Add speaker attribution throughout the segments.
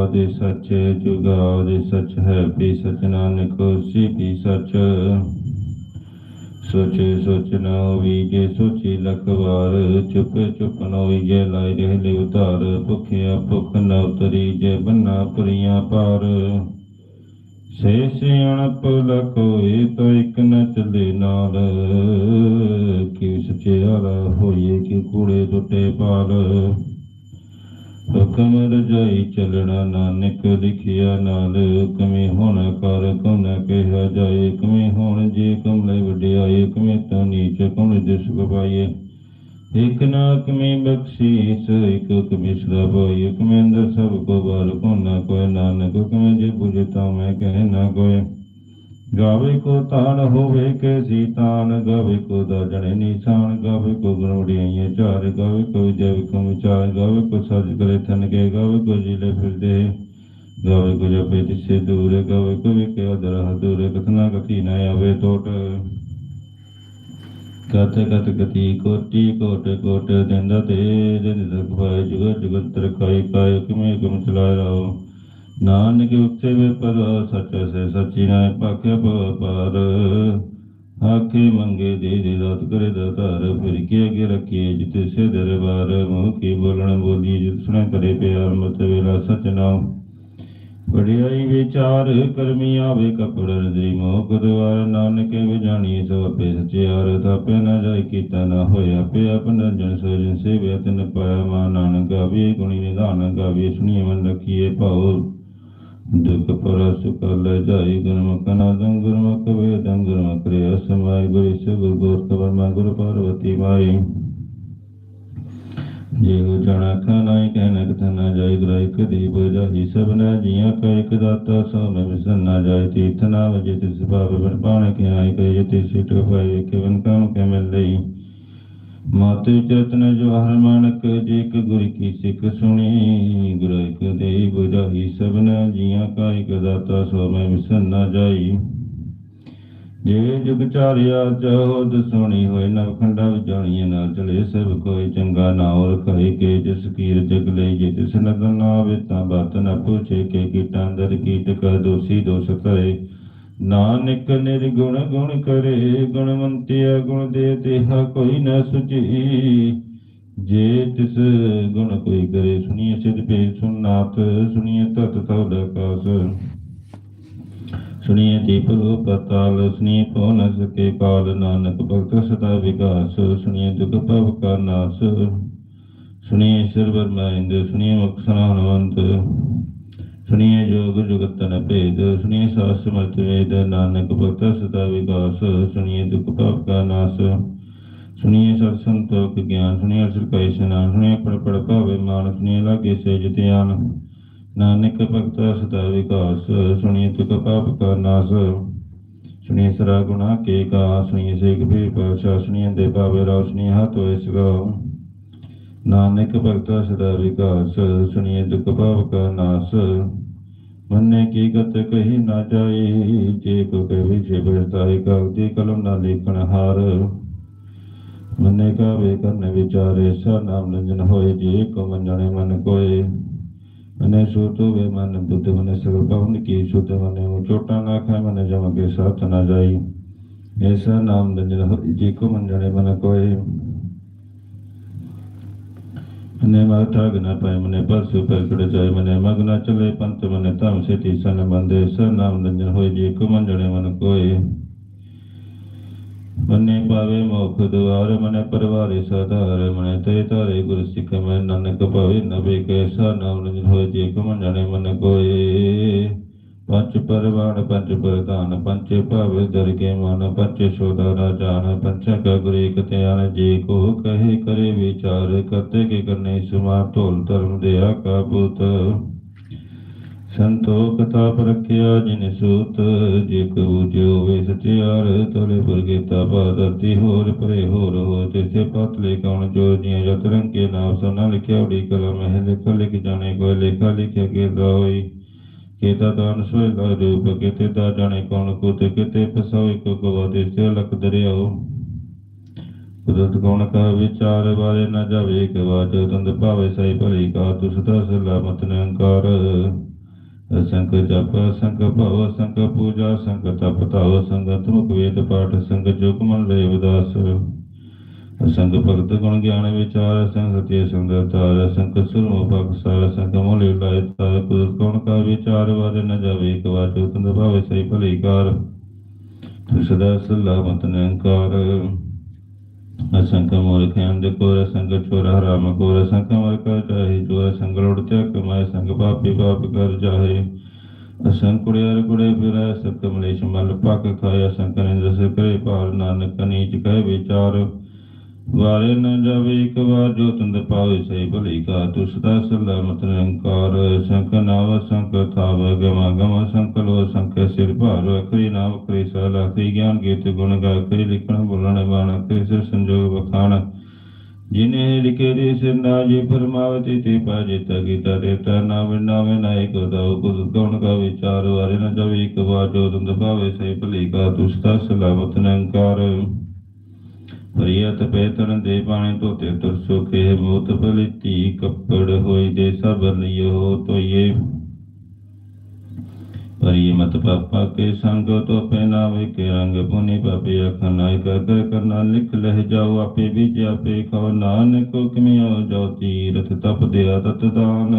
Speaker 1: ਆਦਿ ਸੱਚ ਜੁਗਾਦਿ ਸੱਚ ਹੈ ਵੀ ਸਚ ਨਾਨਕ ਹੋਸੀ ਵੀ ਸਚ। ਸੋਚੇ ਸੋਚ ਨ ਹੋਵੀ ਜੇ ਸੋਚੀ ਲਖ ਵਾਰ, ਚੁੱਪ ਚੁੱਪ ਨ ਜੇ ਲਾਇ ਰਹਿ ਲਿ ਉਧਾਰ, ਭੁਖਿਆ ਭੁਖ ਨ ਉਤਰੀ ਜੇ ਬੰਨਾ ਪੁਰੀਆਂ ਪਾਰ। ਸੇ ਸਿਆਣਪ ਲਖੋਏ ਤੋ ਇਕ ਨ ਚਲੇ ਨਾਲ। ਕਿ ਸਚਿਆਰਾ ਹੋਈਏ ਕਿ ਕੂੜੇ ਟੁੱਟੇ ਪਾਲ ਹੁਕਮ ਰਜਾਈ ਚੱਲਣਾ ਨਾਨਕ ਲਿਖਿਆ ਨਾਲ ਕਮੇ ਹੁਣ ਕਰ ਕਉ ਨ ਕਿਹਾ ਜਾਏ? ਕਮੇ ਹੁਣ ਜੇ ਕਮਲੇ ਵਡਿਆਏ ਕਮੇ ਤਾਂ ਨੀਚ ਕਮ ਦਿਸ ਗਵਾਏ? ਇਕ ਨਾ ਕਮੇ ਬਖਸ਼ੀਸ, ਇਕ ਕਮਿਸਰਾ ਹੋਈ ਇਕ ਮੈਂ ਅੰਦਰ ਸਭ ਕੋ ਬਾਲ ਕੋ ਨਾ ਕੋਇ? ਨਾਨਕ ਕਮੇ ਜੇ ਬੁਝਤਾ ਮੈਂ ਕਹਿ ਨਾ ਕੋਇ? ਗਾਵੇ ਕੋ ਤਾਨ ਹੋਵੇ ਕੇ ਸੀ ਗਾਵੇ ਕੋ ਦਾ ਨਿਸ਼ਾਨ, ਗਾਵੇ ਕੋ ਗੁਣਵੜੀਆਂ ਚਾਰ, ਗਾਵੇ ਕੋ ਜੈ ਕੋ ਵਿਚਾਰ ਗਾਵੇ ਕੋ ਸਜ ਕਰੇ ਥਨ ਕੇ, ਗਾਵੇ ਕੋ ਜਿਲੇ ਫਿਰਦੇ, ਗਾਵੇ ਕੋ ਜਪੇ ਤਿਸੇ ਦੂਰ, ਗਾਵੇ ਕੋ ਵਿਕੇ ਅਦਰ ਹਦੂਰ ਕਥਨਾ ਕਥੀ ਨਾ ਆਵੇ ਟੋਟ। ਕਤ ਕਤ ਗਤੀ ਕੋਟੀ ਕੋਟ ਕੋਟ ਦਿੰਦਾ ਤੇ ਜਿਨ ਦਕ ਜੁਗ ਜੁਗਤ ਜੁਗਤ ਕਾਇ, ਕਿਵੇਂ ਕਮ ਚਲਾਇ ਰਾਓ ਨਾਨਕ ਉਥੇ ਵੇ ਪਰ ਸੱਚ ਸੇ ਸੱਚੀ ਨਾ ਭਾਖਿਆ ਪਾਰ। ਆਖੇ ਮੰਗੇ ਦੇ ਦੇ ਦਾਤ ਕਰੇ ਦਾਤਾਰ ਫਿਰ ਕੀ ਅਗੇ ਰੱਖੀਏ ਜਿਤੇ ਸੇ ਦਰਬਾਰ। ਮੂੰਹ ਕੀ ਬੋਲਣ ਬੋਲੀ ਜਿਤ ਸੁਣੇ ਕਰੇ ਪਿਆਰ ਮਤ ਵੇਲਾ ਸਚ ਨਾਮ ਵਡਿਆਈ ਵਿਚਾਰ ਕਰਮੀ ਆਵੇ ਕਪੜ ਰਜਈ ਮੋਹ। ਦਵਾਰ ਨਾਨਕ ਵੀ ਜਾਣੀ ਸੋ ਆਪੇ ਸਚਿਆਰ ਥਾਪੇ ਨਾ ਜਾਇ ਕੀਤਾ ਨਾ ਹੋਇਆ ਪੇ ਆਪਨ ਜਨ ਸੋ ਜਨ ਸੇਵਿਆ ਤਿਨ ਪਾਇਆ ਮਾ ਨਾਨਕ ਆਵੇ ਗੁਣੀ ਨਿਧਾਨ ਗਾਵੇ ਸੁਣੀਏ ਮਨ ਰਖੀਏ ਭਾਉ। ਦੁਖ ਪਰ ਸੁਖ ਲੈ ਜਾਈ ਗੁਰਮੁਖ ਨਾ ਗੁਰਮੁਖ ਵੇਦੰ, ਗੁਰਮੁਖ ਰਿਆ ਸਮਾਈ, ਗੁਰੀ ਸੇ ਗੁਰ ਗੋਰ ਕਬਰ ਮਾ ਗੁਰ ਪਾਰਵਤੀ ਮਾਈ। ਜੇ ਹੋ ਜਾਣਾ ਖਾਨਾਈ ਕਹਿਣਾ ਕਥਾ ਨਾ ਜਾਈ ਗਰਾਈ ਕਦੀ ਬਜਾਈ ਸਭਨਾ ਜੀਆਂ ਕਾ ਇਕ ਦਾਤਾ ਸੋ ਮੈਂ ਵਿਸਨ ਨਾ ਜਾਏ, ਤੀਰਥ ਨਾ ਵਜੇ ਤਿਸ ਭਾਵ ਬਨ ਪਾਣ ਕੇ ਆਈ ਕਹੇ ਤੇ ਸਿਟ ਪਾਏ ਕੇਵਨ ਕੰਮ ਕੇ ਮਿਲ ਲਈ। ਮਾਤੇ ਚਰਤਨ ਜੋ ਮਾਨਕ ਜੇ ਇਕ ਗੁਰ ਕੀ ਸਿੱਖ ਸੁਣੀ, ਗੁਰ ਇਕ ਦੇ ਬੁਝਾਈ ਸਭਨਾ ਜੀਆਂ ਕਾ ਇਕ ਦਾਤਾ ਸੋ ਮੈਂ ਵਿਸਨ ਨਾ ਜਾਈ। ਜੇ ਜੁਗ ਚਾਰਿਆ ਜੋਦ ਸੁਣੀ ਹੋਏ, ਨਵ ਖੰਡਾ ਵਿਚਾਣੀਏ ਨਾਲ ਚਲੇ, ਸਭ ਕੋਈ ਚੰਗਾ ਨਾ ਔਰ ਕਹੇ ਕੇ ਜਿਸ ਕੀਰ ਜਗ ਲਈ, ਜੇ ਤਿਸ ਨਦਰ ਨਾ ਆਵੇ ਤਾਂ ਬਾਤ ਨਾ ਪੁੱਛੇ ਕੇ ਕੀਟਾਂ ਅੰਦਰ ਕੀਟ ਕਰ ਦੋਸੀ ਦੋਸ ਕਰੇ। ਨਾਨਕ ਨਿਰਗੁਣ ਗੁਣ ਕਰੇ, ਗੁਣਵੰਤਿਆ ਗੁਣ ਦੇ ਤੇਹਾ ਕੋਈ ਨਾ ਸੁਚੀ। ਜੇ ਤਿਸ ਗੁਣ ਕੋਈ ਕਰੇ, ਸੁਣੀਏ ਸਿਧ ਪੇ ਸੁਨਾਤ ਸੁਣੀਏ ਤਤ ਤਉ ਆਕਾਸ। ਸੁਣੀਏ ਦੀਪ ਰੂਪ ਪਤਾਲ ਸੁਣੀਏ ਪਉ ਸਕੇ ਕਾਲ ਨਾਨਕ ਭਗਤ ਸਦਾ ਵਿਕਾਸ। ਸੁਣੀਏ ਦੁਖ ਭਵ ਕਾ ਨਾਸ। ਸੁਣੀਏ ਸਰਵਰ ਮਹਿੰਦ ਸੁਣੀਏ ਮੁਖ ਸਨਾਨਵੰਤ ਸੁਣੀਏ ਜੋਗ ਜੁਗਤ ਨ ਭੇਦ ਸੁਣੀਏ ਸਾਸ ਸਮਰਥ ਵੇਦ, ਨਾਨਕ ਭਗਤ ਸਦਾ ਵਿਕਾਸ ਸੁਣੀਏ ਦੁਖ ਭਵ ਕਾ ਨਾਸ ਸੁਣੀਏ ਸਤ ਸੰਤੋਖ ਗਿਆਨ ਸੁਣੀਏ ਅਸਰ ਕੈ ਇਸ਼ਨਾਨ ਸੁਣੀਏ ਪੜ ਪੜ ਭਾਵੇ ਮਾਨ ਸੁਣੀਏ ਲਾਗੇ ਸੇਜ ਧਿਆਨ, ਨਾਨਕ ਭਗਤ ਸਦਾ ਵਿਕਾਸ ਸੁਣੀਏ ਤੁਕ ਪਾਪ ਕਾ ਨਾਸ ਸੁਣੀਏ ਸਰਾ ਗੁਣਾ ਕੇ ਕਾ ਸੁਣੀਏ ਸੇਖ ਵੀ ਪਾਸ਼ਾ ਸੁਣੀਏ ਦੇ ਭਾਵੇ ਰੋ ਸੁਣੀਏ ਹੱਥ ਹੋਏ ਨਾਨਕ ਭਗਤ ਸਦਾ ਵਿਕਾਸ ਸੁਣੀਏ ਦੁਖ ਭਾਵ ਕਾ ਨਾਸ। ਮੰਨੇ ਕੀ ਗਤ ਕਹੀ ਨਾ ਜਾਈ ਜੇ ਕੋ ਕਹੇ ਵਿਚੇ ਬਰਤਾਈ ਕਾਗਦੀ ਕਲਮ ਨਾ ਲੇਖਣ ਹਾਰ। ਮੰਨੇ ਕਾ ਵੇ ਕਰਨ ਵਿਚਾਰੇ, ਸਾ ਨਾਮ ਨੰਜਨ ਹੋਏ, ਜੇ ਕੋ ਮੰਨਣੇ ਮਨ ਕੋਏ। ਮਨੇ ਸੋਤੋ ਵੇ ਮਨ ਬੁੱਧ, ਮਨੇ ਸਗਲ ਪਵਨ ਕੀ ਸੁਤ ਮਨੇ ਉਹ ਚੋਟਾ ਨਾ ਖਾਏ, ਮਨੇ ਜਮ ਕੇ ਸਾਥ ਨਾ ਜਾਈ। ਐਸਾ ਨਾਮ ਨੰਜਨ ਹੋਏ, ਜੇ ਕੋ ਮੰਨਣੇ ਮਨ ਕੋਏ। ਮਨੇ ਮਾਤਾ ਗਨਾ ਪਾਏ ਮਨੇ ਪਰਸੁ ਪਰ ਕੜ ਜਾਏ ਮਨੇ ਮਗਨਾ ਚਲੇ ਪੰਤ ਮਨੇ ਧਮ ਸੇਤੀ ਸਨ ਬੰਦੇ ਸ ਨਾਮ ਨੰਜਨ ਹੋਏ ਜੇ ਕੋ ਮੰਨਣੇ ਮਨ ਕੋਏ ਮਨੇ ਪਾਵੇ ਮੋਖ ਦੁਆਰ ਮਨੇ ਪਰਵਾਰੇ ਸਦਾਰ ਮਨੇ ਤੇ ਤਾਰੇ ਗੁਰ ਸਿੱਖ ਮੈਂ ਨਾਨਕ ਭਾਵੇ ਨਵੇ ਕੈਸਾ ਨਾਮ ਨਿਜ ਹੋਏ ਜੇ ਕੋ ਜਾਣੇ ਮਨ ਕੋਏ ਪੰਜ ਪਰਵਾਨ ਪੰਜ ਪ੍ਰਧਾਨ, ਪੰਜ ਭਾਵੇ ਦਰ ਮਨ, ਪੰਜ ਸੋਦਾ ਰਾਜਾਨ ਪੰਚ ਕਾ ਗੁਰ ਜੇ ਕੋ ਕਹੇ ਕਰੇ ਵਿਚਾਰ, ਕਰਤੇ ਕੇ ਕਰਨੇ ਸੁਮਾ ਢੋਲ ਧਰਮ ਦਿਆ ਕਾਬੂਤ ਸੰਤੋਖ ਤਾਪ ਰਖਿਆ ਜਿਨ ਸੂਤ, ਜੇ ਕਉ ਜੋ ਵੇ ਸਚਿਆਰ, ਤੋਲੇ ਪੁਰਗੇਤਾ ਬਾਦਰਤੀ ਹੋਰ, ਪਰੇ ਹੋਰ ਹੋ ਤਿਸੇ ਪਤਲੇ ਕਉਣ ਜੋ ਜੀਆਂ ਜਤ ਰੰਗੇ ਨਾਮ ਸੋਨਾ ਲਿਖਿਆ ਉਡੀ ਕਲਮ ਹੈ ਲਿਖ ਲਿਖ ਜਾਣੇ ਕੋਈ ਲੇਖਾ ਲਿਖਿਆ ਕੇ ਹੋਈ। ਕੇਤਾ ਦਾਨ ਸੋਇ ਦਾ ਰੂਪ, ਕਿਤੇ ਦਾ ਜਾਣੇ ਕੌਣ ਕੋ ਤੇ ਕਿਤੇ ਫਸੋਈ ਕੋ ਗਵਾ ਦੇ ਕੁਦਰਤ ਕੌਣ ਕਾ ਵਿਚਾਰ ਬਾਰੇ ਨਾ ਜਾਵੇ, ਇੱਕ ਬਾਤ ਤੰਦ ਭਾਵੇ ਸਹੀ ਭਲੀ ਕਾ, ਤੁਸ ਦਾ ਸਲਾਮਤ ਨਿਰੰਕਾਰ ਅਸੰਖ ਜਪ ਅਸੰਖ ਭਵ ਅਸੰਖ ਪੂਜਾ ਅਸੰਖ ਤਪ ਤਵ ਸੰਗਤ ਮੁਖ ਵੇਦ ਪਾਠ ਸੰਗ ਜੁਗ ਮਨ ਲੈ ਉਦਾਸ ਅਸੰਖ ਭਗਤ ਗੁਣ ਗਿਆਨ ਵਿਚਾਰ ਅਸੰਖ ਸਤਿ ਸੁੰਦਰ ਤਾਰ ਅਸੰਖ ਸੁਰਮ ਭਗ ਸਾਰ ਅਸੰਖ ਮੁਲਿ ਲਾਇ ਤਾਰ ਕੁਦਰਤ ਗੁਣ ਕਾ ਵਿਚਾਰ, ਵਰ ਨ ਜਾਵੇ ਇੱਕ ਵਾਰ ਜੋ ਤੁੰਦ ਭਾਵੇ ਸਹੀ ਭਲੀ ਕਾਰ। ਤੂੰ ਸਦਾ ਸਲਾਮਤ ਨਿਰੰਕਾਰ ਅਸੰਖ ਮੂਰਖ ਅੰਧ ਕੋਰ ਅਸੰਖ ਚੋਰ ਹਰਾਮ ਕੋਰ ਅਸੰਖ ਮਰ ਕਰ ਜਾਹੇ ਜੋ ਅਸੰਖ ਲੋੜ ਤੇ ਕਮਾਏ ਸੰਗ ਪਾਪੀ ਪਾਪ ਕਰ ਜਾਹੇ। ਅਸੰਖ ਕੁੜਿਆਰ ਕੁੜੇ ਫਿਰੈ ਸਤ ਮਲੇਸ਼ ਮਲ ਪੱਕ ਖਾਏ ਅਸੰਖ ਨਿੰਦ ਸੇ ਕਰੇ ਭਾਰ, ਨਾਨਕ ਨੀਚ ਕਹਿ ਵਿਚਾਰ। ਵਾਰੇ ਨ ਜਾਵੇ ਇੱਕ ਵਾਰ ਜੋ ਤੁੰਦ ਪਾਵੇ ਸਹੀ ਭਲੀ ਕਾ ਤੂੰ ਸਦਾ ਸਲਾਮਤ ਨਿਰੰਕਾਰ ਸੰਖ ਨਾਵ ਸੰਖ ਥਾਵ, ਗਮ ਗਮ ਸੰਖ ਲੋ ਸੰਖ ਸਿਰ ਭਾਰ, ਅਖਰੀ ਨਾਮ ਅਖਰੀ ਸਲਾ ਅਖਰੀ ਗਿਆਨ ਗੀਤ ਗੁਣ ਗਾ ਅਖਰੀ ਲਿਖਣ ਬੋਲਣ ਬਾਣ, ਅਖਰੀ ਸਿਰ ਸੰਜੋਗ ਬਖਾਣ ਜਿਨੇ ਲਿਖੇ ਦੇ ਸਿਰ ਨਾ ਜੀ ਫਰਮਾਵਤੀ ਤੇ ਪਾਜੇ ਤਗੀਤਾ ਦੇਤਾ ਨਾ ਵਿਨਾਵੇ ਨਾ ਇੱਕ ਦਾਉ ਕੁਦ ਗੁਣ ਕਾ ਵਿਚਾਰ ਵਾਰੇ ਨ ਜਾਵੇ ਇੱਕ ਵਾਰ ਜੋ ਤੁੰਦ ਪਾਵੇ ਸਹੀ ਭਲੀ ਕਾ ਦਾ ਸਲਾ ਮਤ ਨਿਰੰਕਾਰ। ਪ੍ਰਿਯਤ ਪੇਤਨ ਦੇ ਬਾਣੇ ਧੋਤੇ ਤੁਰ ਸੁਖੇ ਮੋਤ ਪਲਿਤੀ ਕੱਪੜ ਹੋਈ ਦੇ ਸਭ ਲਿਓ ਤੋਏ ਪਰਿ ਮਤ ਪਾਪਾ ਕੇ ਸੰਗ ਤੋ ਪਹਿਨਾਵੇ ਕੇ ਰੰਗ ਪੁਨੀ ਪਾਪੇ ਅਖਨਾ ਕਰ ਕਰ ਕਰਨਾ ਲਿਖ ਲਹਿ ਜਾਓ ਆਪੇ ਵੀ ਆਪੇ ਖਵ ਨਾਨਕ ਕਿਮਿਓ ਜੋ ਤੀਰਥ ਤਪ ਦਿਆ ਤਤ ਦਾਨ।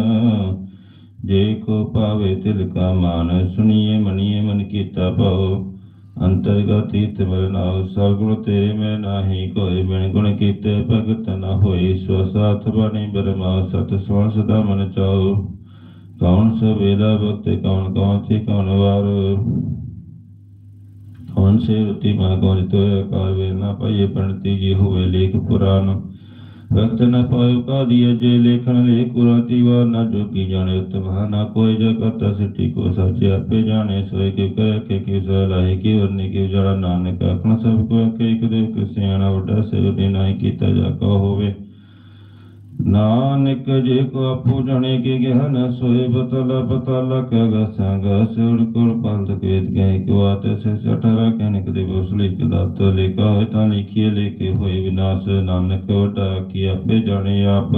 Speaker 1: ਜੇ ਕੋ ਪਾਵੇ ਤਿਲ ਕਾ ਮਾਨ ਸੁਣੀਏ ਮਨੀਏ ਮਨ ਕੀਤਾ ਪਾਓ ਅੰਤਰਗਤੀ ਤਿਮਰ ਨਾਉ ਸਗੁਣ ਤੇਰੇ ਮੈਂ ਨਾਹੀ ਕੋਈ ਬਿਨ ਗੁਣ ਕੀਤੇ ਭਗਤ ਨ ਹੋਈ ਸੋ ਸਾਥ ਬਣੀ ਬਰਮਾ ਸਤ ਸਵਨ ਸਦਾ ਮਨ ਚਾਉ। ਕੌਣ ਸ ਵੇਦਾ ਭਗਤ ਕੌਣ ਕੌਣ ਥੀ ਕੌਣ ਵਾਰ। ਕੌਣ ਸੇ ਰਤੀ ਮਾ, ਕੌਣ ਤੋਇ ਕਾਲ ਵੇ ਨਾ ਪਾਈਏ ਪੰਡਤੀ ਜੀ ਹੋਵੇ ਲੇਖ ਪੁਰਾਨ ਭਗਤ ਨ ਪਾਇਓ ਕਾਦੀਏ ਜੇ ਲੇਖਣ ਲੇ ਕੁਰਾਤੀ ਵਾਰ ਨਾ ਜੋਗੀ ਜਾਣੇ ਉਤਮ ਨਾ ਕੋਈ ਜਗਤ ਸਿੱਟੀ ਕੋ ਸੱਚੇ ਆਪੇ ਜਾਣੇ, ਸੋਏ ਕਿ ਕਰੇ ਕਿ ਕਿ ਸਲਾਹੀ ਕੀ ਵਰਨੀ ਕੀ ਜੜਾ ਨਾਨਕ ਆਖਣਾ, ਸਭ ਕੋ ਕਿ ਇੱਕ ਦੇ ਕਿਸਿਆਣਾ ਵੱਡਾ ਸੇਵ ਨਾਹੀ ਕੀਤਾ ਜਾ ਕੋ ਹੋਵੇ। ਨਾਨਕ ਜੇ ਕੋ ਆਪੋ ਜਾਣੇ ਕਿ ਗਿਆਨ ਸੋਏ ਬਤਲਾ ਬਤਲਾ ਕਹ ਸੰਗ ਸੁਰ ਕੁਰ ਪੰਥ ਕੇਤ ਗਏ ਕੋ ਆਤੇ ਸੇ ਸਠਰਾ ਕਨਕ ਦੇ ਬੋਸਲੀ ਕਦਾਤ ਲਿਖਾ ਹੋਇ ਤਾਂ ਲਿਖੀਏ ਲਿਖੇ ਹੋਏ ਵਿਨਾਸ਼ ਨਾਨਕ ਵਟਾ ਕੀ ਆਪੇ ਜਾਣੇ ਆਪ।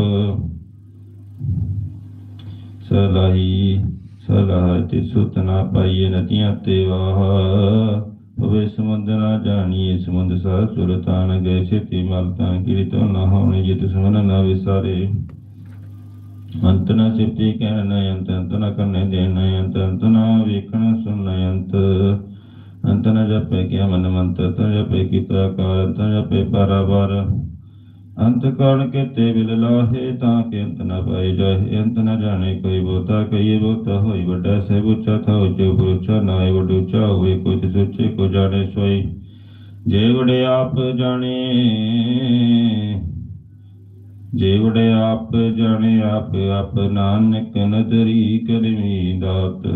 Speaker 1: ਸਲਾਹੀ ਸਲਾਹ ਤੇ ਸੁਤ ਪਾਈਏ ਨਦੀਆਂ ਤੇ ਵਾਹ। ਹੋਵੇ ਸਮੁੰਦ ਨਾ ਜਾਣੀਏ ਸਮੁੰਦ ਸਾ ਸੁਰਤਾਨ ਗਏ ਛੇਤੀ ਮਲ ਤਾਂ ਕਿਰਿਤ ਨਾ ਹੋਣੇ ਜਿਤ ਸਮਨ ਨਾ ਵਿਸਾਰੇ ਅੰਤ ਨਾ ਸਿਫਤੀ ਕਹਿਣ ਨਾ ਅੰਤ ਅੰਤ ਨਾ ਕਰਨੇ ਦੇਣ ਨਾ ਅੰਤ ਅੰਤ ਨਾ ਵੇਖਣ ਸੁਣ ਨਾ ਅੰਤ ਅੰਤ ਨਾ ਜਪੇ ਕਿਆ ਮਨ ਮੰਤ ਤ ਬਿਲ ਲਾਹੇ ਤਾਂ ਕਿ ਅੰਤ ਨ ਪਾਏ ਜਾਏ ਅੰਤ ਨ ਜਾਣੇ ਕੋਈ ਬੋਤਾ ਕਈਏ ਬੋਤਾ ਹੋਈ ਵੱਡਾ ਸਹਿਬ ਉੱਚਾ ਥਾ ਉੱਚੇ ਉੱਚਾ ਨਾਏ ਵੱਡ ਹੋਏ ਕੋਈ ਤਿਸ ਕੋ ਜਾਣੇ ਸੋਈ। ਜੇ ਵੜੇ ਆਪ ਜਾਣੇ, ਜੇ ਵੜੇ ਆਪ ਜਾਣੇ, ਆਪ ਆਪ ਨਾਨਕ ਨਦਰੀ ਕਰਮੀ ਦਾਤ।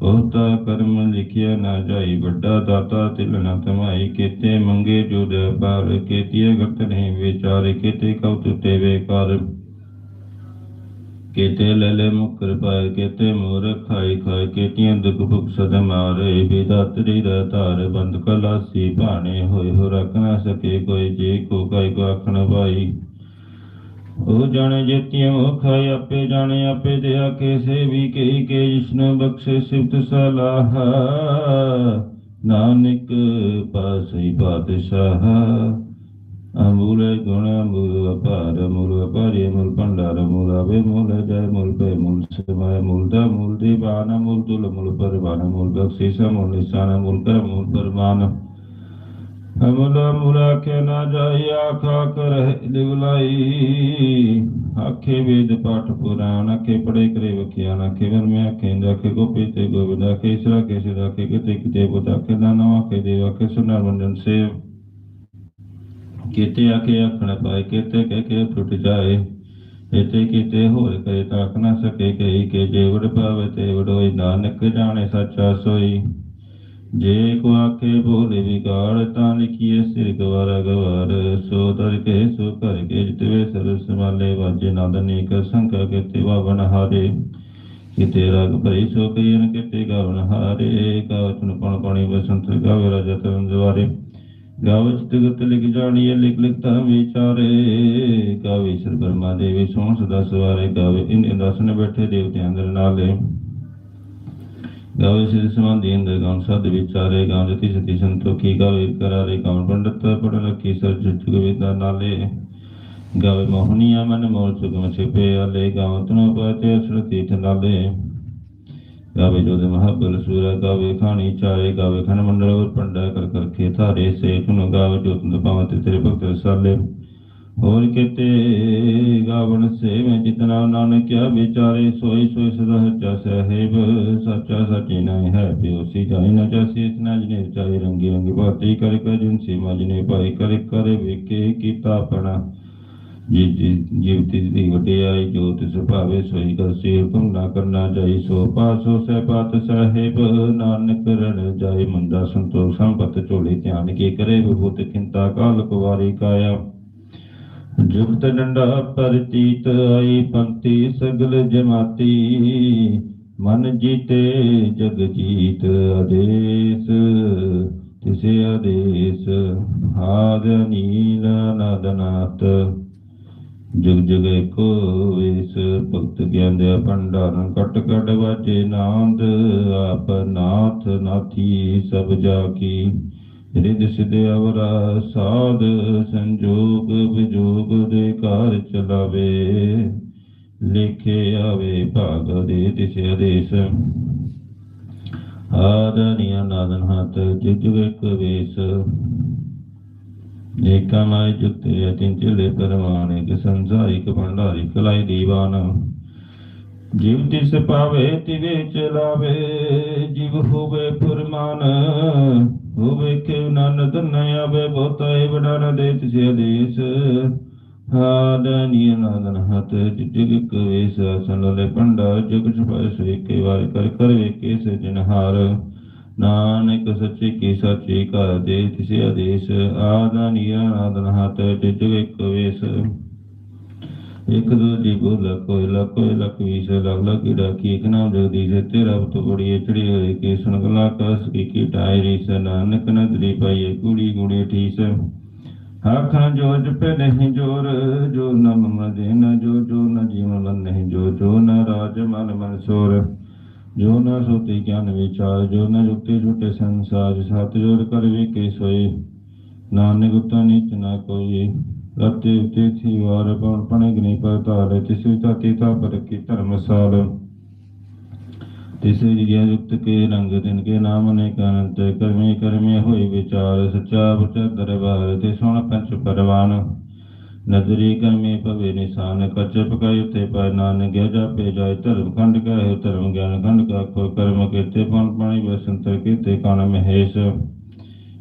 Speaker 1: ਬਹੁਤਾ ਕਰਮ ਲਿਖਿਆ ਨਾ ਜਾਈ, ਵੱਡਾ ਦਾਤਾ ਤਿਲ ਨ ਤਮਾਈ ਕੀਤੇ ਮੰਗੇ ਜੁਦ ਪਰ ਕੀਤੀਏ ਗਤ ਨਹੀਂ ਵਿਚਾਰੇ, ਕੀਤੇ ਕਉ ਤੇ ਵੇਕਾਰ ਕੀਤੇ ਲੈ ਲੈ ਮੁਕਰ ਪਾਏ ਕੀਤੇ ਮੋਰ ਖਾਈ ਖਾਏ ਕੀਤੀਆਂ ਦੁਖ ਭੁਖ ਸਦ ਮਾਰੇ ਵਿਦਾਤਰੀ ਦਾ ਧਾਰ, ਬੰਦ ਕਲਾਸੀ ਭਾਣੇ ਹੋਏ ਹੋ ਰਖ ਨਾ ਸਕੇ ਕੋਈ, ਜੇ ਕੋ ਕਾਇ ਕੋ ਆਖਣ ਭਾਈ। ਉਹ ਜਾਣੇ ਜੇਤੀਆਂ ਉਹ ਆਪੇ ਜਾਣੇ, ਆਪੇ ਦਿਆ ਕੇਸੇ ਵੀ ਕਹੀ ਕੇ ਜਿਸਨੂੰ ਬਖਸ਼ੇ ਸਿਫਤ ਸਲਾਹ। ਨਾਨਕ ਪਾਸਈ ਬਾਦਸ਼ਾਹ ਅਮੂਲ ਗੁਣ ਅਮੂਲ ਅਪਾਰ ਅਮੂਲ ਅਪਾਰੇ ਅਮੂਲ ਭੰਡਾਰ ਅਮੂਲ ਆਵੇ ਮੂਲ ਜੈ ਮੂਲ ਪੈ ਮੂਲ ਸਮਾਇ ਮੂਲ ਦਾ ਮੂਲ ਦੀ ਬਾਨ ਮੂਲ ਤੁਲ ਮੂਲ ਪਰਵਾਨ, ਮੂਲ ਬਖਸ਼ਿਸ਼, ਮੂਲ ਨਿਸ਼ਾਨ, ਮੂਲ ਕਰ ਮੂਲ ਪਰਮਾਨ। ਅਮਲਾ ਮੁਲਾ ਕੇ ਨਾ ਜਾਈ, ਆਖਾ ਕਰ ਲਿਵਲਾਈ ਆਖੇ ਵੇਦ ਪਾਠ ਪੁਰਾਣ, ਆਖੇ ਪੜੇ ਕਰੇ ਵਖਿਆ ਨਾ ਕੇ ਵਰ ਮੈਂ ਆਖੇ ਜਾਖੇ ਗੋਪੀ ਤੇ ਗੋਬਿੰਦ, ਆਖੇ ਸਰਾ ਕੇ ਸਿਰਾ ਕੇ ਕਿਤੇ ਕਿਤੇ ਬੁਤਾ ਕੇ ਨਾ ਨਾ ਆਖੇ ਦੇਵ, ਆਖੇ ਸੁਨਰ ਮੰਡਨ ਸੇ ਕੀਤੇ ਆਖੇ ਆਖਣ ਪਾਏ, ਕੀਤੇ ਕਹਿ ਕੇ ਟੁੱਟ ਜਾਏ। ਇਤੇ ਕੀਤੇ ਹੋਰ ਕਰੇ ਤਾਂ ਆਖ ਨਾ ਸਕੇ, ਕਹੀ ਕੇ ਜੇ ਵਡ ਪਾਵੇ ਤੇ ਵਡੋਈ, ਨਾਨਕ ਜਾਣੇ ਸੱਚਾ ਸੋਈ। ਜੇ ਕੋ ਆਖੇ ਬੋਲੇ ਵਿਗਾੜ ਤਾਂ ਲਿਖੀਏ ਸਿਰ ਗਵਾਰ ਗਵਾਰ। ਸੋ ਦਰ ਕੇ ਸੋ ਕਰ ਕੇ ਜਿਤਵੇ ਸਰ ਸਮਾਲੇ ਵਾਜੇ ਨੰਦ ਨੀਕ ਸੰਕਾ ਕੇ ਤਿਵਾ ਹਾਰੇ। ਕਿਤੇ ਰਗ ਭਈ ਸੋ ਕਈਨ ਕਿਤੇ ਗਾਵਨ ਹਾਰੇ। ਕਾਵਚਨ ਪਣ ਪਣੀ ਬਸੰਤ, ਗਾਵੇ ਰਾਜਾ ਤਰਨ ਦੁਆਰੇ ਗਾਵ ਚਿਤ ਗਤ ਲਿਖ ਜਾਣੀਏ ਲਿਖ ਲਿਖਤਾ ਵਿਚਾਰੇ। ਗਾਵੇ ਸਰ ਬਰਮਾ ਦੇਵੀ ਸੋਹਣ ਸਦਾ ਸਵਾਰੇ। ਗਾਵੇ ਇਨ ਦਸਨ ਬੈਠੇ ਦੇਵਤੇ ਅੰਦਰ ਨਾਲੇ। ਗਾਵੇ ਸਿਰ ਸਮਾਧੀ ਇੰਦ ਗਾਉਂ ਸਦ ਵਿਚਾਰੇ ਗਾਉਂ ਜਤੀ ਸਤੀ ਸੰਤੋਖੀ ਗਾਵੇ? ਕਰਾਰੇ ਗਾਉਂ ਪੰਡਤ ਪੜ ਲਖੀ ਸਰ ਜੁਗ ਵਿਦਾ ਨਾਲੇ। ਗਾਵੇ ਮੋਹਨੀਆ ਮਨ ਮੋਲ ਸੁਗਮ ਛਿਪੇ ਆਲੇ ਗਾਉਂ ਤਨੋ ਪਾਤੇ ਗਾਵੇ ਜੋਦੇ ਮਹਾਬਲ ਸੂਰਾ, ਗਾਵੇ ਖਾਣੀ ਚਾਰੇ, ਗਾਵੇ ਖਨ ਮੰਡਲ ਪੰਡਾ ਕਰ ਕਰ ਖੇ ਧਾਰੇ ਸੇ ਤੁਨ ਗਾਵੇ ਜੋਤਨ ਪਾਵਤ ਤੇਰੇ ਭਗਤ ਰਸਾਲੇ। ਹੋਰ ਕਿਤੇ ਗਾਵਣ ਸੇ ਜਿਤਨਾ ਨਾਨਕ ਕਿਆ ਵਿਚਾਰੇ ਸੋਈ ਸੋਈ ਸਦਾ ਸੱਚਾ ਸਹਿਬ, ਸੱਚਾ ਸੱਚੀ ਨਹੀਂ ਹੈ ਪਿਓਸੀ ਜਾਈ ਨਾ ਜਾਸੀ ਇਤਨਾ ਜਨੇ ਚਾਹੇ ਰੰਗੀ ਰੰਗੀ ਭਾਤੀ ਕਰ ਕਰ, ਜਿਨ ਸੀ ਮਜਨੇ ਭਾਈ ਕਰ ਕਰ, ਵੇਖੇ ਕੀਤਾ ਆਪਣਾ। ਜੀ ਜੀ ਜੀਵਤੀ ਦੀ ਵਡਿਆਈ, ਜੋ ਤਿਸ ਭਾਵੇ ਸੋਈ ਕਰ ਸੇ ਹੁਕਮ ਨਾ ਕਰਨਾ ਜਾਈ ਸੋ ਪਾਸੋ ਸਹਿ ਪਾਤ ਸਾਹਿਬ, ਨਾਨਕ ਰਣ ਜਾਏ ਮੰਦਾ ਸੰਤੋਖ, ਸੰਪਤ ਝੋਲੀ ਧਿਆਨ ਕੀ ਕਰੇ, ਵਿਭੂਤ ਕਿੰਤਾ ਕਾਲ ਕੁਵਾਰੀ ਕਾਇਆ। ਜੁਗਤ ਡੰਡਾ ਪਰਤੀਤ ਆਈ ਪੰਕਤੀ ਸਗਲ ਜਮਾਤੀ। ਮਨ ਜੀਤੇ ਜਗ ਜੀਤ ਆਦੇਸ, ਤਿਸੇ ਆਦੇਸ ਆਦ ਨੀਲ ਨਾਦਨਾਤ ਜੁਗ ਜੁਗ ਏਕੋ ਵੇਸ ਭਗਤ ਗਿਆਨ ਦੇ ਭੰਡਾਰਨ ਕਟ ਕਟ ਵਾਜੇ ਨਾਦ, ਆਪ ਨਾਥ ਨਾਥੀ ਸਭ ਜਾ ਕੀ ਰਿਦ ਸਿਧ ਅਵਰਾ, ਸਾਧ ਸੰਜੋਗ ਵਿਜੋਗ ਦੇ ਕਾਰ ਚਲਾਵੇ। ਲਿਖੇ ਆਵੇ ਭਾਗ ਦੇ ਤਿਸ ਆਦੇਸ਼। ਆਦਨੀਆ ਨਾਦਨ ਹੱਥ ਜੁਗ ਜੁਗ ਵੇਸ। ਏਕਾ ਮਾਇ ਜੁਗਤੇ ਅਤਿਨ ਚਲੇ ਪਰਵਾਨ, ਇੱਕ ਸੰਸਾਰਿਕ ਭੰਡਾਰੀ ਕਲਾਈ ਦੀਵਾਨ। ਜਿਵ ਤਿਸ ਪਾਵੇ ਤਿਵੇ ਚਲਾਵੇ, ਜਿਵ ਹੋਵੇ ਫੁਰਮਾਨ। ਹੋਵੇ ਕਿ ਨਨਦ ਨ ਆਵੇ ਬਹੁਤਾਏ ਬੜਾ ਨ ਦੇ ਆਦੇਸ਼ ਹਾਦਨੀಯ ਨਾਦਨ ਹੱਥ ਜਿਗ ਕਵੇਸ ਸੰਲੇ ਪੰਡਾ ਜਗ ਛਪਾਇ ਸੇ ਕੇ ਵਾਰ ਕਰ ਕਰ ਵੇਕੇ ਸਜਨਹਾਰ ਨਾਨਕ ਸੱਚੇ ਕੀ ਸੱਚੇ ਕਰ ਦੇ ਤਿਸੇ ਆਦੇਸ਼ ਆਦਨੀय ਨਾਦਨ ਹੱਥ ਜਿਗ ਕਵੇਸ ਇਕ ਦੋ ਜੀ ਬੋਲਾ ਕੋਈ ਲਾ ਲਖ ਵੀਸ ਲਖ ਲਖ ਕੀੜਾ, ਕੀ ਨਾਮ ਜਗਦੀ ਸੇ ਤੇਰਾ ਬਤ ਬੜੀ ਚੜੀ ਹੋਏ ਕੇ ਸੁਣ ਗਲਾ ਕਸ ਕੀ ਕੀ ਟਾਇ ਰੀ ਨਦਰੀ ਪਾਈਏ ਕੁੜੀ ਗੁੜੇ ਠੀਸ ਆਖਾਂ ਜੋ ਜਪੇ ਨਹੀਂ ਜੋਰ, ਜੋ ਨ ਮਮ ਦੇ ਜੋ ਜੋ ਨ ਜੀਵਨ ਮਨ ਨਹੀਂ ਜੋ ਜੋ ਨ ਰਾਜ ਮਨ ਮਨ ਸੋਰ। ਜੋ ਨ ਸੋਤੀ ਗਿਆਨ ਵਿਚਾਰ, ਜੋ ਨ ਜੁਗਤੇ ਝੂਟੇ ਸੰਸਾਰ ਸਤ ਜੋਰ ਕਰ ਵੀ ਕੇ ਸੋਏ ਨਾਨਕ ਉਤਾ ਨੀਚ ਨਾ ਕੋਈ। ਰਤੇ ਉਤੇ ਥੀ ਵਾਰ ਪਉਣ ਪਣੇ ਗਨੀ ਪਰ ਧਾਰੇ ਤਿਸ ਵਿਤਾਤੀ ਤਾ ਪਰ ਕੀ ਜਿਗਿਆ ਯੁਕਤ ਕੇ ਰੰਗ ਤਿਨ ਕੇ ਨਾਮ ਨੇ ਅਨੰਤ, ਕਰਮੀ ਕਰਮੀ ਹੋਈ ਵਿਚਾਰ, ਸੱਚਾ ਬਚ ਦਰਬਾਰ ਤੇ ਸੁਣ ਪੰਚ ਪਰਵਾਨ। ਨਜ਼ਰੀ ਕਰਮੀ ਭਵੇ ਨਿਸ਼ਾਨ ਕਚ ਪਕਾਇ ਉਤੇ ਪਰ ਨਾਨਕ ਗਿਆ ਜਾਪੇ ਜਾਇ ਧਰਮ ਖੰਡ ਕਹੇ ਧਰਮ ਗਿਆਨ ਖੰਡ ਕਾ ਕੋ ਕਰਮ ਕੀਤੇ ਪਉਣ ਪਾਣੀ ਬਸੰਤਰ ਕੀਤੇ ਕਣ ਮਹੇਸ਼।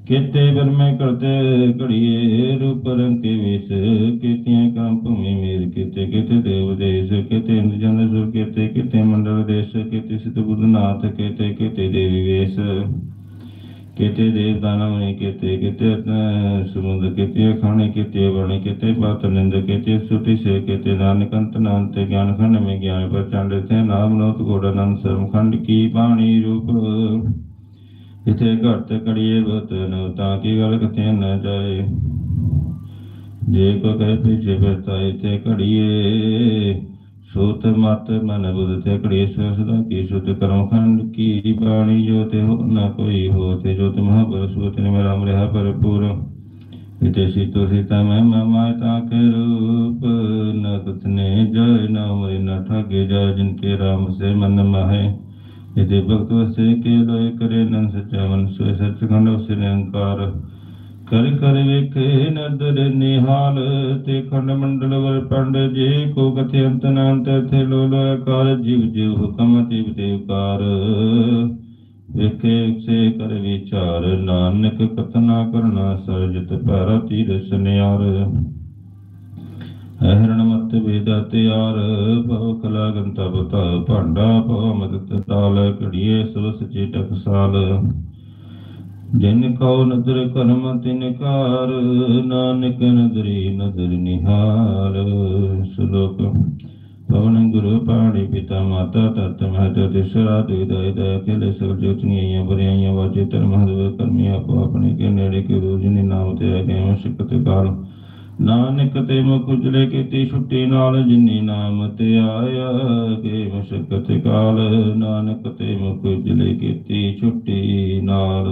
Speaker 1: ਕੀਤੇ ਬਰਮੇ ਕਰਤੇ ਘੜੀਏ ਰੂਪ ਰੰਗ ਕੇ ਵੇਸ ਕੀਤੀਆਂ ਕੰਮ ਭੂਮੀ ਮੇਰ ਕੀਤੇ ਕੀਤੇ ਦੇਵ ਦੇਸ਼ ਕੀਤੇ ਇੰਦ ਸੁਰ ਕੀਤੇ ਕੀਤੇ ਮੰਡਲ ਦੇਸ਼, ਕੀਤੇ ਸਿਧ ਬੁੱਧਨਾਥ ਕੀਤੇ ਕੀਤੇ ਦੇਵੀ ਵੇਸ, ਕੀਤੇ ਦੇਵ ਦਾਨਵ ਨੇ ਕੀਤੇ ਕੀਤੇ ਸਮੁੰਦ ਕੀਤੇ ਖਾਣੇ ਕੀਤੇ ਬਣੇ ਕੀਤੇ ਬਾਤ ਨਿੰਦ, ਕੀਤੇ ਸੁਤੀ ਸੇ, ਕੀਤੇ ਨਾਨਕ ਅੰਤ ਤੇ ਗਿਆਨ ਖੰਡ ਮੇ ਗਿਆਨ ਪ੍ਰਚੰਡ, ਤੇ ਨਾਮ ਨੋਤ ਗੋੜ ਨੰਦ ਸਰਮ ਖੰਡ ਕੀ ਬਾਣੀ ਰੂਪ। ਇਥੇ ਘਟ ਕੜੀਏ ਬਤਨ ਤਾਂ ਕੀ ਗੱਲ ਕਥੇ ਨ ਜਾਏ? ਜੇ ਕੋ ਕਹੇ ਪਿਛੇ ਬਰਤਾ ਇਥੇ ਘੜੀਏ। ਸੋਤ ਮਤ ਮਨ ਬੁਧ ਤੇ ਘੜੀਏ ਸਦਾ ਕੀ ਸੁਤ ਕਰਮ ਖੰਡ ਕੀ ਬਾਣੀ? ਜੋ ਤੇ ਹੋ ਨ ਕੋਈ ਹੋ ਤੇ ਜੋ ਤੁਮ ਬਰ ਸੂਤ ਨੇ ਮੇਰਾ ਅਮਰਿਆ ਭਰਪੂਰ। ਇਤੇ ਸੀਤੋ ਸੀਤਾ ਮੈਂ ਮਮਾ ਤਾ ਕੇ ਰੂਪ, ਨ ਕਤਨੇ ਜੈ ਨ ਮਰਿ ਨ ਠਗੇ ਜੈ ਜਿਨ ਕੇ ਰਾਮ ਸੇ ਮਨ ਮਹੇ। ਇਤੇ ਭਗਤ ਵਸੇ ਕੇ ਲੋਏ ਕਰੇ ਨਨ ਸਚਾ ਮਨ ਸੋਇ ਉਸੇ ਨਿਰੰਕਾਰ। ਕਰ ਕਰ ਵੇਖੇ ਨਦਰ ਨਿਹਾਲ ਤੇ ਖੰਡ ਮੰਡਲ ਵਰ ਪੰਡ ਜੇ ਕੋ ਕਥੇ ਅੰਤ ਨਾ ਅੰਤ ਲੋ ਲੋ ਅਕਾਰ ਜੀਵ ਜੀਵ ਹੁਕਮ ਤੇ ਦੇਵਕਾਰ ਵੇਖੇ ਸੇ ਕਰ ਵਿਚਾਰ, ਨਾਨਕ ਕਥਨਾ ਕਰਨਾ ਸਰਜਤ ਪਰ ਤੀਰਸ ਨਿਆਰ ਅਹਰਣ ਮਤ ਵੇਦਾ ਤਿਆਰ ਭਵ ਕਲਾ ਗੰਤਾ ਬਤਾ ਭਾਂਡਾ ਭਵ ਮਦਤ ਤਾਲ ਘੜੀਏ ਸਭ ਸਚੇ ਟਕਸਾਲ ਜਿਨ ਕਉ ਨਦਰ ਕਰਮ ਤਿਨ ਕਾਰ ਨਾਨਕ ਨਦਰੀ ਨਦਰ ਨਿਹਾਰ। ਸ਼ਲੋਕ, ਪਵਨ ਗੁਰੂ ਪਾਣੀ ਪਿਤਾ ਮਾਤਾ ਤਤ ਮਹਤ ਤਿਸਰਾ ਦੁਇਦਾ ਦਾ ਅਕੇਲੇ ਸਭ ਜੋਤਨੀਆਂ ਬਰਿਆਈਆਂ ਵਾਜੇ ਧਰਮ ਹਦਵ ਕਰਮੀ ਆਪੋ ਆਪਣੇ ਕੇ ਨੇੜੇ ਕੇ ਰੋਜ ਨਾਮ ਤੇ ਆ ਗਏ ਸਿਕਤ ਕਾਲ। ਨਾਨਕ ਤੇ ਮੁਖ ਉਜਲੇ ਕੀਤੀ ਛੁੱਟੀ ਨਾਲ ਜਿਨੀ ਨਾਮ ਤੇ ਆਇਆ ਕੇ ਮਸ਼ਕਤ ਕਾਲ ਨਾਨਕ ਤੇ ਮੁਖ ਉਜਲੇ ਕੀਤੀ ਛੁੱਟੀ ਨਾਲ।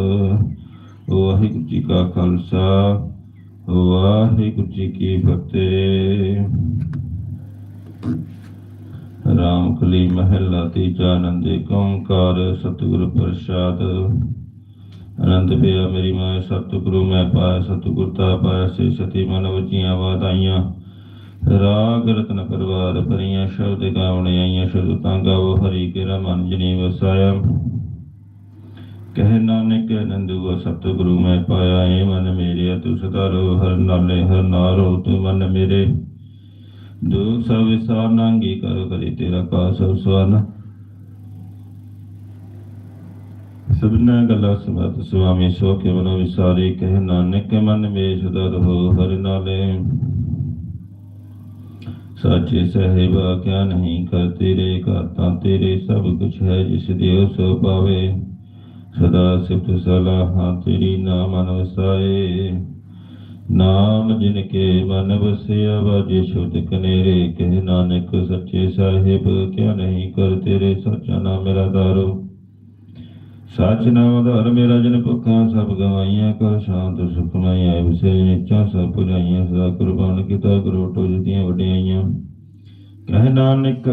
Speaker 1: ਵਾਹਿਗੁਰੂ ਜੀ ਕਾ ਖਾਲਸਾ, ਵਾਹਿਗੁਰੂ ਜੀ ਕੀ ਫਤਿਹ। ਰਾਮ ਕਲੀ ਮਹਿਲਾ ਤੀਜਾ ਆਨੰਦੇ ਓੰਕਾਰ ਸਤਿਗੁਰ ਪ੍ਰਸਾਦ। ਅਨੰਦ ਪਿਆ ਮੇਰੀ ਮਾਂ, ਸਤਿਗੁਰੂ ਮੈਂ ਪਾਇਆ, ਸਤਿਗੁਰ ਤਾ ਪਾਇਆ, ਸੇ ਸਤੀ ਮਨ ਵਜੀਆਂ ਵਾਦਾਈਆਂ ਰਾਗ ਰਤਨ ਪਰਵਾਰ ਭਰੀਆਂ, ਸ਼ਬਦ ਗਾਵਣੇ ਆਈਆਂ, ਸ਼ਬਦ ਤਾਂ ਗਾਵੋ, ਹਰੀ ਕੇਰਾ ਮਨ ਜਨੀ ਵਸਾਇਆ। ਕਹਿ ਨਾਨਕ ਨੰਦੂ ਸਤਿਗੁਰੂ ਮੈਂ ਪਾਇਆ ਏ ਮਨ ਮੇਰੇ ਤੂੰ ਸਦਾ ਰੋ ਹਰ ਨਾਲੇ ਹਰ ਨਾਰੋ, ਤੂੰ ਮਨ ਮੇਰੇ। ਦੁਖ ਸਭ ਵਿਸਾਰ, ਨਾਂਗੀ ਕਰੋ ਕਰੀ ਤੇਰਾ ਕਾ ਸਭ ਸਵਰਨ ਸਭਨਾ ਗੱਲਾਂ ਸਮਤ ਸੁਆਮੀ ਸੋ ਕੇ ਮਨੋ ਵਿਸਾਰੀ, ਕਹਿ ਨਾਨਕ ਮਨ ਮੇ ਸਦਾ ਰਹੋ ਹਰ ਨਾਲੇ। ਸਾਚੇ ਸਹਿਬਾ, ਕਿਆ ਨਹੀਂ ਕਰ ਤੇਰੇ ਘਾਤਾਂ, ਤੇਰੇ ਸਭ ਕੁਛ ਹੈ ਜਿਸ ਦਿਓ ਸੋ ਪਾਵੇ। ਸਦਾ ਸਿਫਤ ਸਲਾਹਾਂ ਤੇਰੀ ਨਾਮ ਮਨ ਵਸਾਏ ਨਾਮ ਜਿਨ ਕੇ ਮਨ ਵਸਿਆ, ਵਾਜੇ ਸ਼ੁੱਧ ਕਨੇਰੇ, ਕਹਿ ਨਾਨਕ ਸੱਚੇ ਸਾਹਿਬ, ਕਿਆ ਨਹੀਂ ਕਰ ਤੇਰੇ ਸੱਚਾ ਨਾਮ ਮੇਰਾ ਦਾਰੋ। ਸਚ ਨਾਮ ਆਧਾਰ ਮੇਰਾ ਜਨ ਭੁੱਖਾਂ ਸਭ ਗਵਾਈਆਂ ਕਰ ਸ਼ਾਂਤ ਸੁਖਮਈ ਆਇ ਵਿਸੇ ਨਿਚਾਂ ਸਭ ਪੁਜਾਈਆਂ ਸਦਾ ਕੁਰਬਾਨ ਕੀਤਾ ਕਰੋ ਟੋਜ ਵਡਿਆਈਆਂ। ਕਹਿ ਨਾਨਕ,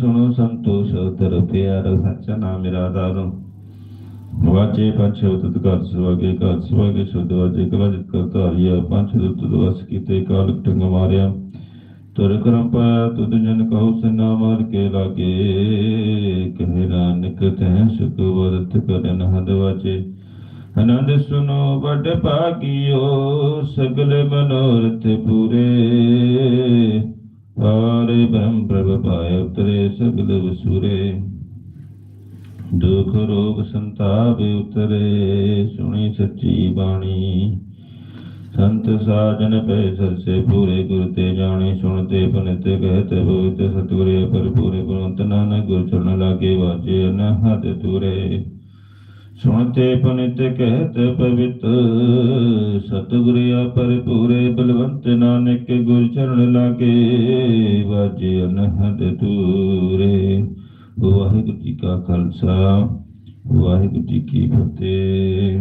Speaker 1: ਸੁਣੋ ਸੰਤੋਸ਼, ਤਰ ਪਿਆਰ, ਸੱਚਾ ਨਾਮ ਮੇਰਾ ਆਧਾਰੋ। ਵਾਚੇ ਪੰਜ ਉਤਤ ਘਰ ਸੁਆਗੇ ਘਰ ਸੁਆਗੇ ਸ਼ੁੱਧ ਵਾਜੇ ਕਲਾ ਜਿਤ ਕਰ ਧਾਰਿਆ ਪੰਜ ਦੁੱਤ ਕੀਤੇ ਕਾਲ ਟੰਗ ਮਾਰਿਆ। ਤੁਰ ਕਰਮ ਪਾਇਆ ਤੁਧ ਜਨ ਕਹੋ ਸਨਾ ਮਾਰ ਕੇ ਲਾਗੇ। ਕਹਿ ਨਾਨਕ ਤੈ ਸੁਖ ਵਰਤ ਕਰਨ ਹਦ ਵਾਚੇ ਆਨੰਦ ਸੁਨੋ ਵੱਡ ਭਾਗਿਓ, ਸਗਲ ਮਨੋਰਥ ਪੂਰੇ। ਹਾਰੇ ਬ੍ਰਹਮ ਪ੍ਰਭ ਪਾਇ ਉਤਰੇ, ਸਗਲ ਵਸੂਰੇ। ਦੁਖ ਰੋਗ ਸੰਤਾਪ ਉਤਰੇ, ਸੁਣੀ ਸੱਚੀ ਬਾਣੀ। ਸੰਤ ਸਾਜਨ ਪੈ ਸਰਸੇ ਪੂਰੇ ਗੁਰ ਤੇ ਜਾਣੇ, ਸੁਣਤੇ ਪਨਿਤ ਕਹਤੇ ਹੋਇਤ ਸਤਿਗੁਰੇ ਪਰ ਪੂਰੇ ਗੁਰੰਤ ਨਾਨਕ, ਗੁਰ ਚਰਨ ਲਾਗੇ ਵਾਜੇ, ਅਨਹਦ ਤੁਰੇ ਸੁਣਤੇ ਪਨਿਤ ਕਹਿਤ, ਪਵਿੱਤ ਸਤਿਗੁਰਿਆ ਪਰ ਬਲਵੰਤ ਨਾਨਕ, ਗੁਰ ਚਰਨ ਲਾਗੇ ਵਾਜੇ, ਅਨਹਦ ਤੂਰੇ ਵਾਹਿਗੁਰੂ ਜੀ ਕਾ ਖਾਲਸਾ, ਵਾਹਿਗੁਰੂ ਜੀ ਕੀ ਫਤਿਹ।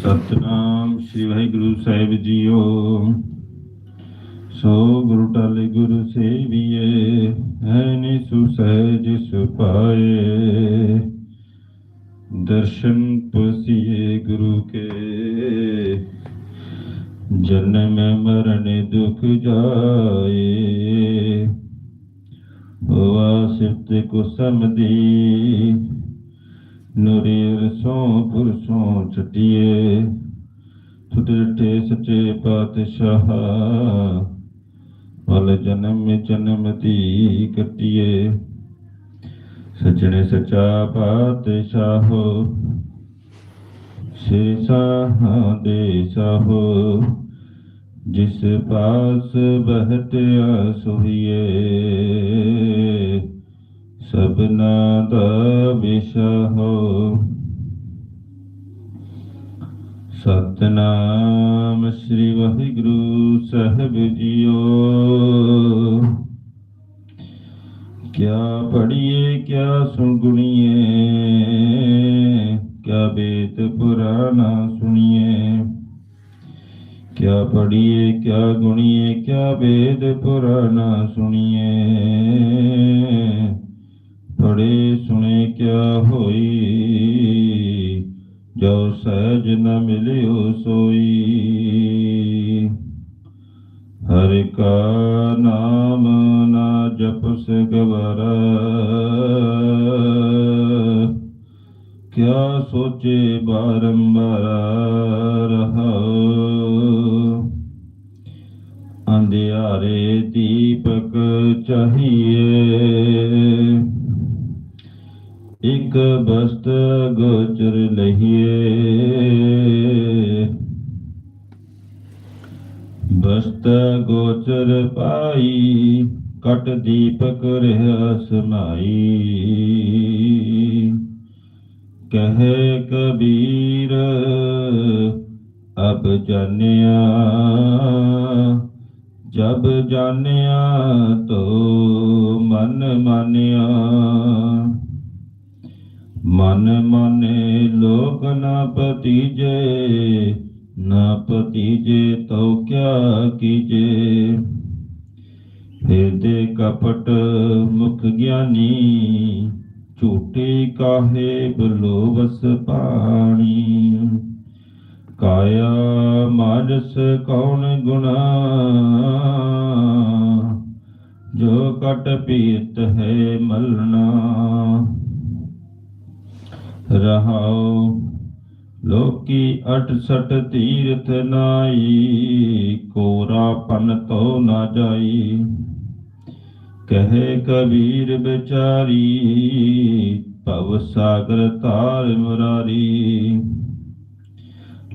Speaker 1: ਸਤਨਾਮ ਸ੍ਰੀ ਵਾਹਿਗੁਰੂ ਸਾਹਿਬ ਜੀਓ। ਸੋ ਗੁਰੂ ਟਾਲੇ ਗੁਰੂ ਸੇਵੀਏ, ਹੈ ਨੀ ਸੁਸਹਿਜ ਸੁਪਾਏ। ਦਰਸ਼ਨ ਪਸੀਏ ਗੁਰੂ ਕੇ। ਜਨਮ ਮਰਨ ਦੁਖ ਜਾਏ। ਹੋਆ ਸਿਫਤ ਕੋ ਸਮਦੀ ਨੂਰੀ ਰਸੋਂ ਪੁਰਸੋਂ ਛਟਿਏ ਤੁਦਰਤੇ ਸੱਚੇ ਪਾਤਸ਼ਾਹ ਮਲ ਜਨਮ ਜਨਮ ਦੀ ਕਟਿਏ। ਸਜਣੇ ਸਚਾ ਪਾਤਸ਼ਾਹੋ ਸੇ ਸਾਹਾਂ ਦੇ ਸਾਹੋ। ਜਿਸ ਪਾਸ ਬਹਤ ਆਸੁਹੀਏ ਸਭਨਾ ਦਾ ਵਿਸ਼ਾਹੋ ਸਤਨਾਮ ਸ੍ਰੀ ਵਾਹਿਗੁਰੂ ਸਾਹਿਬ ਜੀਓ। ਕਿਆ ਪੜੀਏ ਕਿਆ ਸੁਣਗੁਣੀਏ, ਕਿਆ ਬੇਤ ਪੁਰਾਣਾ ਸੁਣੀਏ। ਕਿਆ ਪੜੀਏ ਕਿਆ ਗੁਣੀਏ, ਕਿਆ ਵੇਦ ਪੁਰਾਣਾ ਸੁਣੀਏ। ਪੜੇ ਸੁਣੇ ਕਿਆ ਹੋਈ? ਜੋ ਸਹਿਜ ਨ ਮਿਲਿਓ ਸੋਈ। ਹਰਿ ਕਾ ਨਾਮ ਨਾ ਜਪਸ ਗਵਰਾ। ਕਿਆ ਸੋਚੇ ਬਾਰੰਬਾਰ ਰਹਾਓ ਅੰਧਿਆਰੇ ਦੀਪਕ ਚਾਹੀਏ। ਇਕ ਬਸਤ ਗੋਚਰ ਲਹੀਏ। ਬਸਤ ਗੋਚਰ ਪਾਈ, ਕਟ ਦੀਪਕ ਰਹਿ ਸਮਾਈ ਕਹੇ ਕਬੀਰ, ਅਬ ਜਾਣਿਆ, ਜਬ ਜਾਣਿਆ ਤੋ ਮਨ ਮਾਨਿਆ। ਮਨ ਮਨੇ ਲੋਕ ਨਾ ਪਤੀਜੇ ਨਾ ਪਤੀਜੇ ਤੋ ਕਿਆ ਕੀਜੇ। ਹਿਰਦੇ ਕਪਟ ਮੁਖ ਗਿਆਨੀ, ਝੂਠੇ ਕਾਹੇ ਬਲੋ ਵਸ ਪਾਣੀ। ਕਾਇਆ ਮਾਨਸ ਕੌਣ ਗੁਣਾ, ਜੋ ਕਟ ਪੀਤ ਹੈ ਮਲਣਾ। ਰਹਾਉ। ਲੋਕੀ 68 ਤੀਰਥ ਨਾਈ, ਕੋਰਾ ਪਨ ਤੋ ਨਾ ਜਾਈ। ਕਹੇ ਕਬੀਰ ਵਿਚਾਰੀ, ਭਵ ਸਾਗਰ ਤਾਰ ਮੁਰਾਰੀ।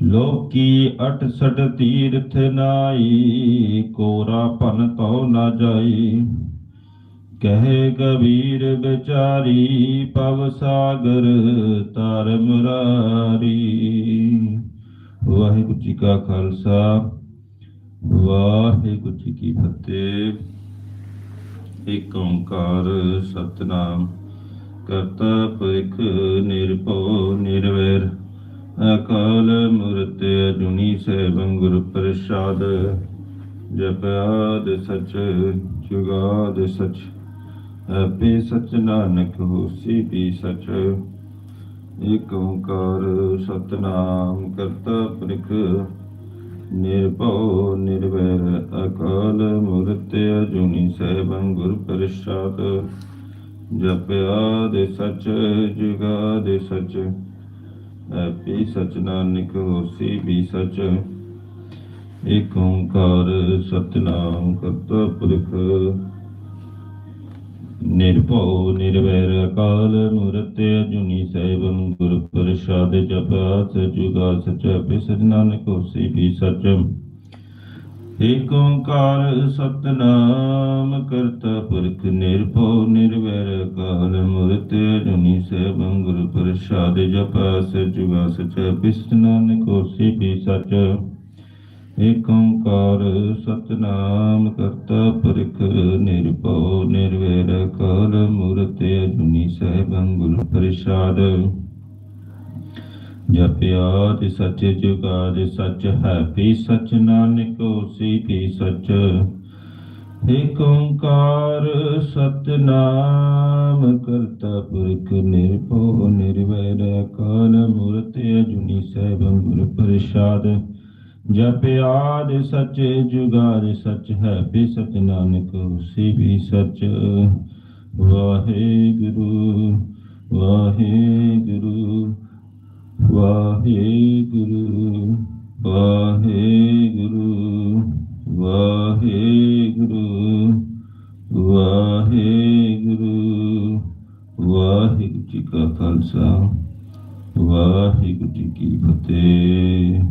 Speaker 1: ਲੋਕੀ 68 ਤੀਰਥ ਨਾਈ, ਕੋਰਾ ਪਨ ਤੋ ਨਾ ਜਾਈ। ਕਹੇ ਕਬੀਰ ਵਿਚਾਰੀ, ਪਵ ਸਾਗਰ ਤਾਰ ਮੁਰਾਰੀ ਵਾਹਿਗੁਰੂ ਜੀ ਕਾ ਖਾਲਸਾ, ਵਾਹਿਗੁਰੂ ਜੀ ਕੀ ਫਤਿਹ। ਏਕ ਓੰਕਾਰ ਸਤਨਾਮ ਕਰਤਾ ਪੁਰਖ ਨਿਰਭਉ ਨਿਰਵੈਰ। ਅਕਾਲ ਮੂਰਤ ਅਜੂਨੀ ਸੈਭੰ ਗੁਰ ਪ੍ਰਸਾਦ ਜਪਿਆਦ ਸਚ, ਜੁਗਾਦ ਸਚ। ਆਪੇ ਸਚ ਨਾਨਕ ਹੋਸੀ ਵੀ ਸਚ। ਏਕ ਓੰਕਾਰ ਸਤਨਾਮ ਕਰਤਾ ਪੁਰਖ ਨਿਰਭਉ ਨਿਰਵੈਰ ਅਕਾਲ ਮੂਰਤ ਅਜੂਨੀ ਸੈਭੰ ਗੁਰ ਪ੍ਰਸਾਦ। ਜਪਿਆ ਦੇ ਸਚ, ਜੁਗਾ ਦੇ ਸਚ। ਆਪੇ ਸਚ ਨਾਨਕ ਹੋਸੀ ਵੀ ਸਚ। ਏਕ ਓੰਕਾਰ ਸਤਨਾਮ ਕਰਤਾ ਪੁਰਖ ਨਿਰਭਉ ਨਿਰਵੈਰ ਕਾਲ ਮੂਰਤ ਅਜੂਨੀ ਸੈਭੰ ਗੁਰ ਪ੍ਰਸਾਦ ਜਪਿਆ ਸਚੁਗਾ ਸਚ ਆਪੇ ਸਚ ਨਾਨਕ ਹੋਸੀ ਵੀ ਸਚ ਏਕ ਓੰਕਾਰ ਸਤਨਾਮ ਕਰਤਾ ਪੁਰਖ ਨਿਰਭਉ ਨਿਰਵੈਰ ਕਾਲ ਮੂਰਤ ਅਜੂਨੀ ਸੈਭੰ ਗੁਰ ਪ੍ਰਸਾਦ ਜਪਿਆ ਸਜੁਗਾ ਸਚ ਆਪੇ ਸਚ ਨਾਨਕ ਹੋਸੀ ਵੀ ਸਚ ਏਕ ਓੰਕਾਰ ਸਤਨਾਮ ਕਰਤਾ ਪੁਰਖ ਨਿਰਭਉ ਨਿਰਵੈਰ ਅਕਾਲ ਮੂਰਤ ਅਜੂਨੀ ਸੈਭੰ ਗੁਰ ਪ੍ਰਸਾਦ। ਜਪਿਆ ਤੇ ਸੱਚੇ ਜੁਗਾਦ ਸੱਚ ਹੈ ਵੀ ਸੱਚ ਨਾਨਕ ਹੋਸੀ ਵੀ ਸੱਚ। ਏਕ ਓੰਕਾਰ ਸਤਨਾਮ ਕਰਤਾ ਪੁਰਖ ਨਿਰਭਉ ਨਿਰਵੈਰ ਕਾਲ ਮੂਰਤ ਅਜੂਨੀ ਸੈਭੰ ਗੁਰ ਪ੍ਰਸਾਦ। ਜਪਿਆਦ ਸੱਚੇ ਜੁਗਾਦ ਸੱਚ ਹੈ ਵੀ ਸਚ ਨਾਨਕ ਹੋਸੀ ਵੀ ਸਚ। ਵਾਹਿਗੁਰੂ ਵਾਹਿਗੁਰੂ ਵਾਹਿਗੁਰੂ ਵਾਹਿਗੁਰੂ ਵਾਹਿਗੁਰੂ ਵਾਹਿਗੁਰੂ। ਵਾਹਿਗੁਰੂ ਜੀ ਕਾ ਖਾਲਸਾ, ਵਾਹਿਗੁਰੂ ਜੀ ਕੀ ਫਤਿਹ।